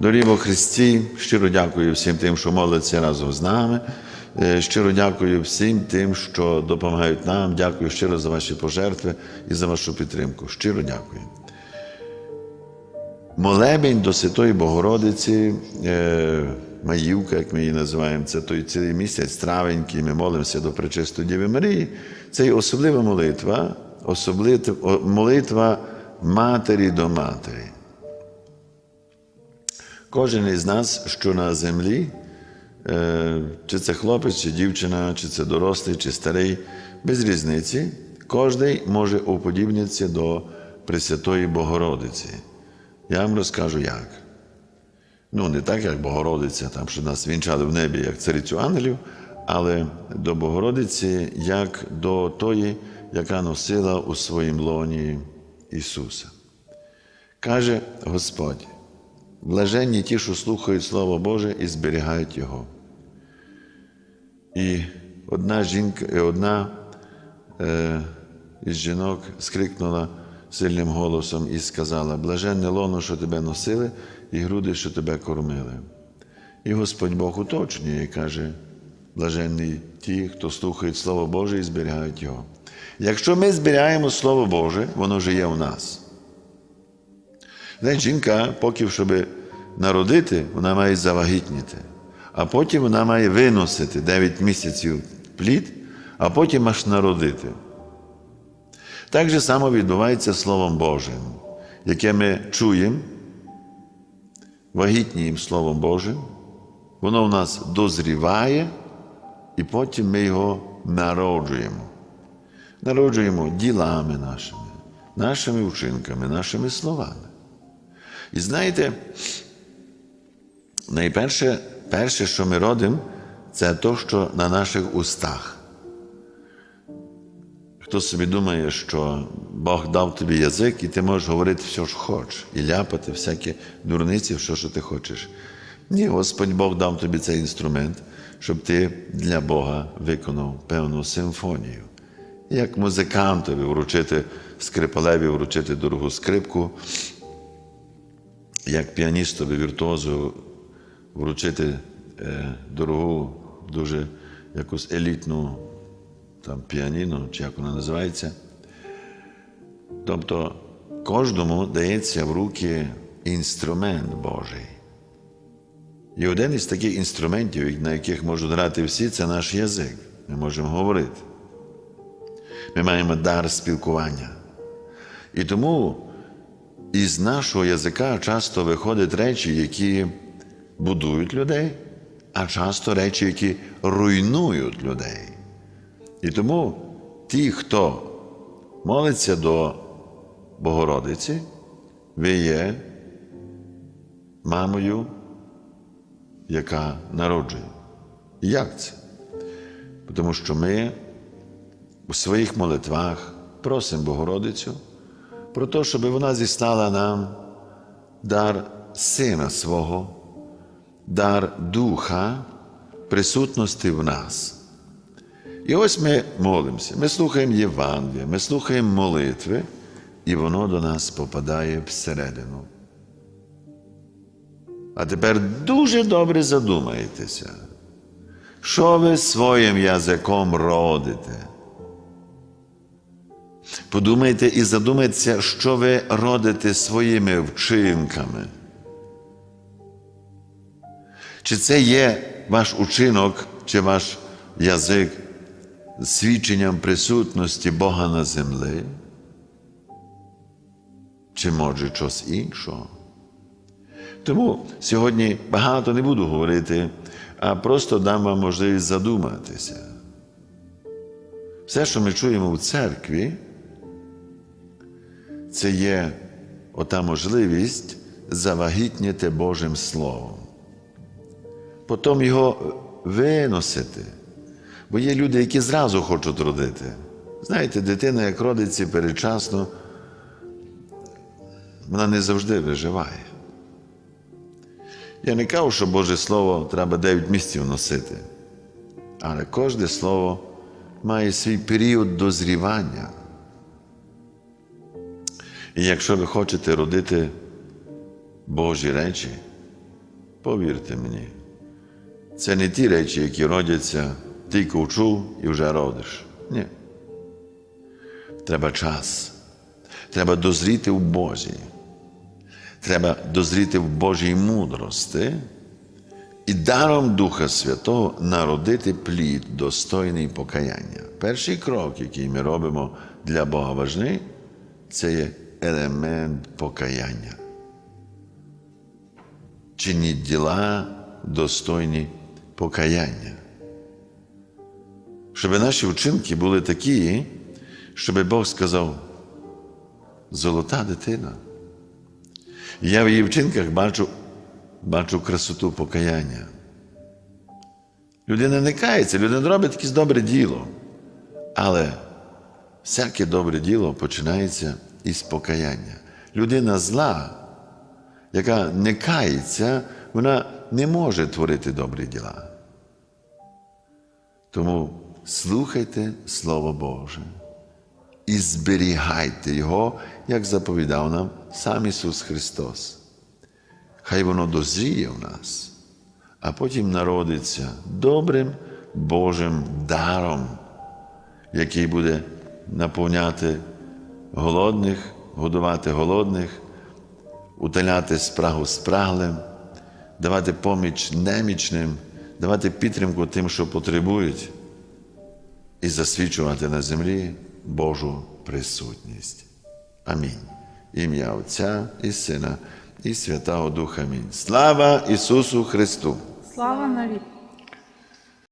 Доріво Христі, щиро дякую всім тим, що моляться разом з нами. Е, Щиро дякую всім тим, що допомагають нам. Дякую щиро за ваші пожертви і за вашу підтримку. Щиро дякую. Молебень до Святої Богородиці, е, Маївка, як ми її називаємо, це той цілий місяць травенький, ми молимося до Пречистої Діви Марії. Це є особлива молитва, особлива молитва Матері до Матері. Кожен із нас, що на землі, е, чи це хлопець, чи дівчина, чи це дорослий, чи старий, без різниці, кожен може уподібнитися до Пресвятої Богородиці. Я вам розкажу як. Ну, не так, як Богородиця, там, що нас вінчали в небі, як царицю ангелів, але до Богородиці, як до тої, яка носила у своїм лоні Ісуса. Каже Господь, блаженні ті, що слухають Слово Боже і зберігають Його. І одна жінка, і одна е, із жінок скрикнула сильним голосом і сказала: Блаженне лоно, що тебе носили, і груди, що тебе кормили. І Господь Бог уточнює і каже: блаженні ті, хто слухають Слово Боже і зберігають Його. Якщо ми зберігаємо Слово Боже, воно вже в нас. Знаєте, жінка, поки щоб народити, вона має завагітніти, а потім вона має виносити 9 місяців плід, а потім аж народити. Так же само відбувається Словом Божим, яке ми чуємо, вагітніємо Словом Божим, воно в нас дозріває, і потім ми його народжуємо. Народжуємо ділами нашими, нашими вчинками, нашими словами. І знаєте, найперше, перше, що ми родимо, це те, що на наших устах. Хто собі думає, що Бог дав тобі язик, і ти можеш говорити все, що хочеш, і ляпати всякі дурниці, все, що ти хочеш. Ні, Господь Бог дав тобі цей інструмент, щоб ти для Бога виконав певну симфонію. Як музикантові вручити скрипалеві, вручити дорогу скрипку, як піаністові віртуозу вручити е, дорогу, дуже якусь елітну там, піаніно, чи як вона називається. Тобто кожному дається в руки інструмент Божий. І один із таких інструментів, на яких можуть грати всі, це наш язик. Ми можемо говорити. Ми маємо дар спілкування. І тому із нашого язика часто виходять речі, які будують людей, а часто речі, які руйнують людей. І тому ті, хто молиться до Богородиці, ви є мамою, яка народжує. Як це? Тому що ми у своїх молитвах просимо Богородицю про те, щоб вона зістала нам дар Сина свого, дар Духа, присутності в нас. І ось ми молимося, ми слухаємо Євангелія, ми слухаємо молитви, і воно до нас попадає всередину. А тепер дуже добре задумайтеся, що ви своїм язиком родите. Подумайте і задумайтеся, що ви родите своїми вчинками. Чи це є ваш учинок, чи ваш язик свідченням присутності Бога на землі? Чи може щось іншого? Тому сьогодні багато не буду говорити, а просто дам вам можливість задуматися. Все, що ми чуємо в церкві, це є ота можливість завагітніти Божим Словом. Потім його виносити. Бо є люди, які зразу хочуть родити. Знаєте, дитина, як родиться передчасно, вона не завжди виживає. Я не кажу, що Боже Слово треба 9 місяців носити, але кожне слово має свій період дозрівання. І якщо ви хочете родити Божі речі, Повірте мені, це не ті речі, які родяться, тільки вчув і вже родиш. Ні. Треба час. Треба дозріти в Бозі. Треба дозріти в Божій мудрості і даром Духа Святого народити плід, достойний покаяння. Перший крок, який ми робимо для Бога важний, це є елемент покаяння. Чиніть діла достойні покаяння. Щоб наші вчинки були такі, щоб Бог сказав, золота дитина. Я в її вчинках бачу, бачу красоту покаяння. Людина не кається, людина робить якесь добре діло. Але всяке добре діло починається із покаяння. Людина зла, яка не кається, вона не може творити добрі діла. Тому слухайте Слово Боже і зберігайте Його, як заповідав нам сам Ісус Христос. Хай воно дозріє в нас, а потім народиться добрим Божим даром, який буде наповняти голодних, годувати голодних, утоляти спрагу спраглим, давати поміч немічним, давати підтримку тим, що потребують, і засвідчувати на землі Божу присутність. Амінь. Ім'я Отця і Сина, і Святого Духа. Амінь. Слава Ісусу Христу! Слава навіки!